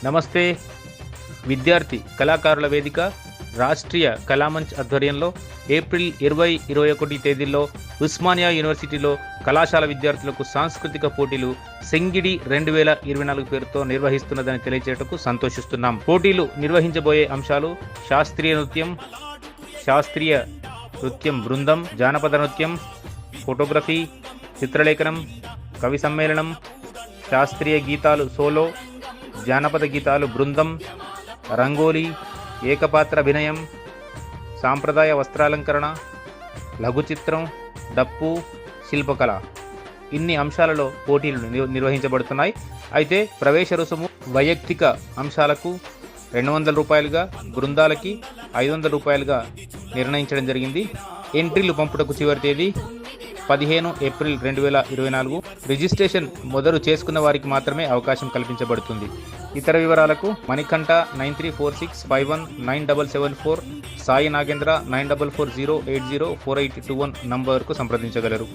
నమస్తే. విద్యార్థి కళాకారుల వేదిక రాష్ట్రీయ కళామంచ్ ఆధ్వర్యంలో ఏప్రిల్ ఇరవై ఇరవై ఒకటి తేదీల్లో ఉస్మానియా యూనివర్సిటీలో కళాశాల విద్యార్థులకు సాంస్కృతిక పోటీలు సెంగిడి రెండు వేల ఇరవై నాలుగు పేరుతో నిర్వహిస్తున్నదని తెలియచేటకు సంతోషిస్తున్నాం. పోటీలు నిర్వహించబోయే అంశాలు శాస్త్రీయ నృత్యం శాస్త్రీయ నృత్యం బృందం జానపద నృత్యం ఫోటోగ్రఫీ చిత్రలేఖనం కవి సమ్మేళనం శాస్త్రీయ గీతాలు సోలో జానపద గీతాలు బృందం రంగోలీ ఏకపాత్ర అభినయం సాంప్రదాయ వస్త్రాలంకరణ లఘు చిత్రం డప్పు శిల్పకళ. ఇన్ని అంశాలలో పోటీలు నిర్వహించబడుతున్నాయి. అయితే ప్రవేశ రుసుము వైయక్తిక అంశాలకు రెండు వందల రూపాయలుగా బృందాలకి ఐదు వందల రూపాయలుగా నిర్ణయించడం జరిగింది. ఎంట్రీలు పంపుటకు చివరి తేదీ పదిహేను ఏప్రిల్ రెండు వేల ఇరవై నాలుగు రిజిస్ట్రేషన్ మొదలు చేసుకున్న వారికి మాత్రమే అవకాశం కల్పించబడుతుంది. ఇతర వివరాలకు Manikanta nine three four six five one nine double seven four Sai Nagendra nine double four zero eight zero four eight two one నంబర్కు సంప్రదించగలరు.